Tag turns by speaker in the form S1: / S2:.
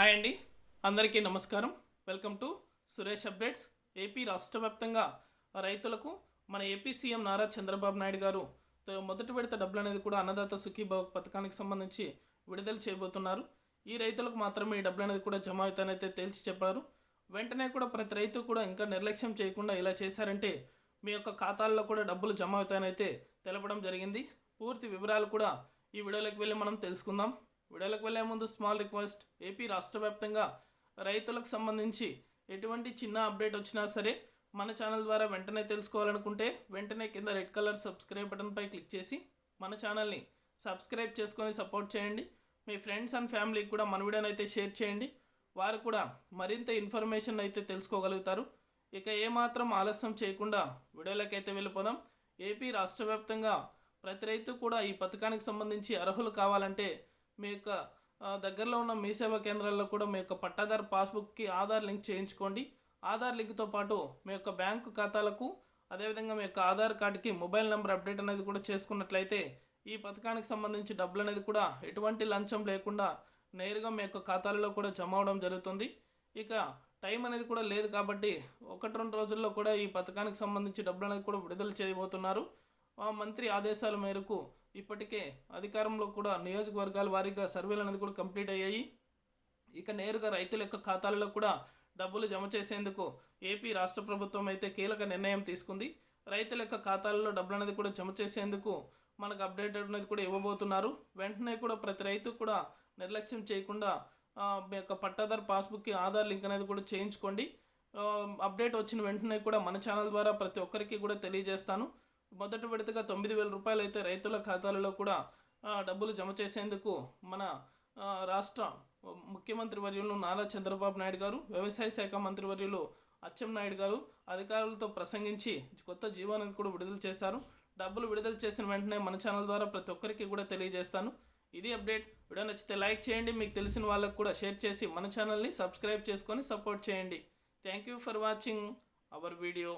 S1: Hi అండి. అందరికీ నమస్కారం. Welcome to Suresh updates. AP రాష్ట్ర వ్యాప్తంగా రైతులకు మన ఏపీ సీఎం నారా చంద్రబాబు నాయుడు గారు మొదటి విడత డబ్బులు అనేది కూడా అన్నదాత సుఖీభావ పథకానికి సంబంధించి విడుదల చేయబోతున్నారు. ఈ రైతులకు మాత్రమే ఈ డబ్బులు అనేది కూడా జమ అవుతానైతే తేల్చి చెప్పారు. వెంటనే కూడా ప్రతి రైతు కూడా ఇంకా నిర్లక్ష్యం చేయకుండా ఇలా చేశారంటే మీ యొక్క ఖాతాల్లో కూడా డబ్బులు జమ అవుతాయనైతే తెలపడం జరిగింది. పూర్తి వివరాలు కూడా ఈ వీడియోలోకి వెళ్ళి మనం తెలుసుకుందాం. వీడియోలోకి వెళ్ళే ముందు స్మాల్ రిక్వెస్ట్ ఏపీ రాష్ట్ర వ్యాప్తంగా రైతులకు సంబంధించి ఎటువంటి చిన్న అప్డేట్ వచ్చినా సరే మన ఛానల్ ద్వారా వెంటనే తెలుసుకోవాలనుకుంటే వెంటనే కింద రెడ్ కలర్ సబ్స్క్రైబ్ బటన్పై క్లిక్ చేసి మన ఛానల్ని సబ్స్క్రైబ్ చేసుకొని సపోర్ట్ చేయండి. మీ ఫ్రెండ్స్ అండ్ ఫ్యామిలీకి కూడా మన వీడియోని అయితే షేర్ చేయండి. వారు కూడా మరింత ఇన్ఫర్మేషన్ అయితే తెలుసుకోగలుగుతారు. ఇక ఏమాత్రం ఆలస్యం చేయకుండా వీడియోలోకి వెళ్ళిపోదాం. ఏపీ రాష్ట్ర వ్యాప్తంగా ప్రతి రైతు కూడా ఈ పథకానికి సంబంధించి అర్హులు కావాలంటే మీ యొక్క దగ్గరలో ఉన్న మీ సేవా కేంద్రాల్లో కూడా మీ యొక్క పట్టాదారు పాస్బుక్కి ఆధార్ లింక్ చేయించుకోండి. ఆధార్ లింక్తో పాటు మీ యొక్క బ్యాంకు ఖాతాలకు అదేవిధంగా మీ యొక్క ఆధార్ కార్డుకి మొబైల్ నెంబర్ అప్డేట్ అనేది కూడా చేసుకున్నట్లయితే ఈ పథకానికి సంబంధించి డబ్బులు అనేది కూడా ఎటువంటి లంచం లేకుండా నేరుగా మీ యొక్క ఖాతాలలో కూడా జమ అవడం జరుగుతుంది. ఇక టైం అనేది కూడా లేదు కాబట్టి ఒకటి రెండు రోజుల్లో కూడా ఈ పథకానికి సంబంధించి డబ్బులు అనేది కూడా విడుదల చేయబోతున్నారు. మంత్రి ఆదేశాల మేరకు ఇప్పటికే అధికారంలో కూడా నియోజకవర్గాల వారీగా సర్వేలు అనేది కూడా కంప్లీట్ అయ్యాయి. ఇక నేరుగా రైతుల యొక్క ఖాతాలలో కూడా డబ్బులు జమ చేసేందుకు ఏపీ రాష్ట్ర ప్రభుత్వం అయితే కీలక నిర్ణయం తీసుకుంది. రైతుల యొక్క ఖాతాలలో డబ్బులు అనేది కూడా జమ చేసేందుకు మనకు అప్డేట్ అనేది కూడా ఇవ్వబోతున్నారు. వెంటనే కూడా ప్రతి రైతు కూడా నిర్లక్ష్యం చేయకుండా మీ యొక్క పట్టాదారు పాస్బుక్కి ఆధార్ లింక్ అనేది కూడా చేయించుకోండి. అప్డేట్ వచ్చిన వెంటనే కూడా మన ఛానల్ ద్వారా ప్రతి ఒక్కరికి కూడా తెలియజేస్తాను. మొదటి విడతగా తొమ్మిది వేల రూపాయలు అయితే రైతుల ఖాతాలలో కూడా డబ్బులు జమ చేసేందుకు మన రాష్ట్ర ముఖ్యమంత్రి వర్యులు నారా చంద్రబాబు నాయుడు గారు వ్యవసాయ శాఖ మంత్రి వర్యులు అచ్చెం నాయుడు గారు అధికారులతో ప్రసంగించి కొత్త జీవోఅనేది కూడా విడుదల చేశారు. డబ్బులు విడుదల చేసిన వెంటనే మన ఛానల్ ద్వారా ప్రతి ఒక్కరికి కూడా తెలియజేస్తాను. ఇది అప్డేట్. వీడియో నచ్చితే లైక్ చేయండి. మీకు తెలిసిన వాళ్ళకు కూడా షేర్ చేసి మన ఛానల్ని సబ్స్క్రైబ్ చేసుకొని సపోర్ట్ చేయండి. Thank you for watching our video.